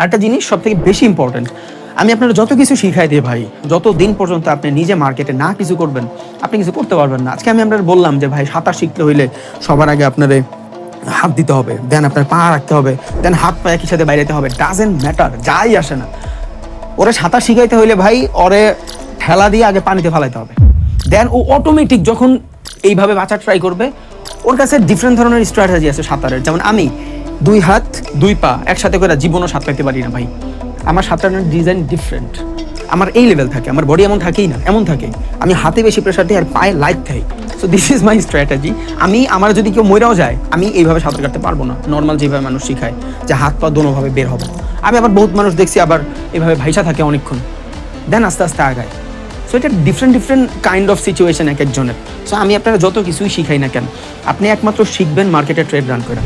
আর একটা জিনিস সব থেকে বেশি ইম্পর্টেন্ট আমি আপনার যত কিছু শিখাই দিই ভাই, যত দিন পর্যন্ত আপনি নিজে মার্কেটে না কিছু করবেন, আপনি কিছু করতে পারবেন না। আজকে আমি আপনার বললাম যে ভাই, সাঁতার শিখতে হইলে সবার আগে আপনারে হাত দিতে হবে দেন আপনার পা রাখতে হবে দেন হাত পা একই সাথে বাইরেতে হবে ডাজেন্ট ম্যাটার যাই আসে না। ওরে সাঁতার শিখাইতে হইলে ভাই, ওরে ঠেলা দিয়ে আগে পানিতে ফালাইতে হবে। দেন ও অটোমেটিক যখন এইভাবে বাঁচার ট্রাই করবে, ওর কাছে ডিফারেন্ট ধরনের স্ট্র্যাটেজি আছে সাঁতারের। যেমন আমি দুই হাত, দুই পা একসাথে করে জীবনও সাঁতরাইতে পারি না ভাই। আমার সাঁতারের ডিজাইন ডিফারেন্ট আমার এই লেভেল থাকে, আমার বডি এমন থাকেই না, এমন থাকে। আমি হাতে বেশি প্রেশার দিই আর পায়ে light thigh so this is my strategy আমি, আমার যদি কেউ মরেও যায়, আমি এইভাবে সাঁতার কাটতে পারব না। নর্মাল যেভাবে মানুষ শিখায় যে হাত পা দোনোভাবে বের হবে। আমি আবার বহুত মানুষ দেখছি আবার এভাবে ভাইসা থাকে অনেকক্ষণ। দেন আস্তে আস্তে আগায়। সো এটা different different kind of situation এক একজনের। সো আমি আপনারা যত কিছুই শিখাই না কেন, আপনি একমাত্র শিখবেন মার্কেটে ট্রেড রান করে।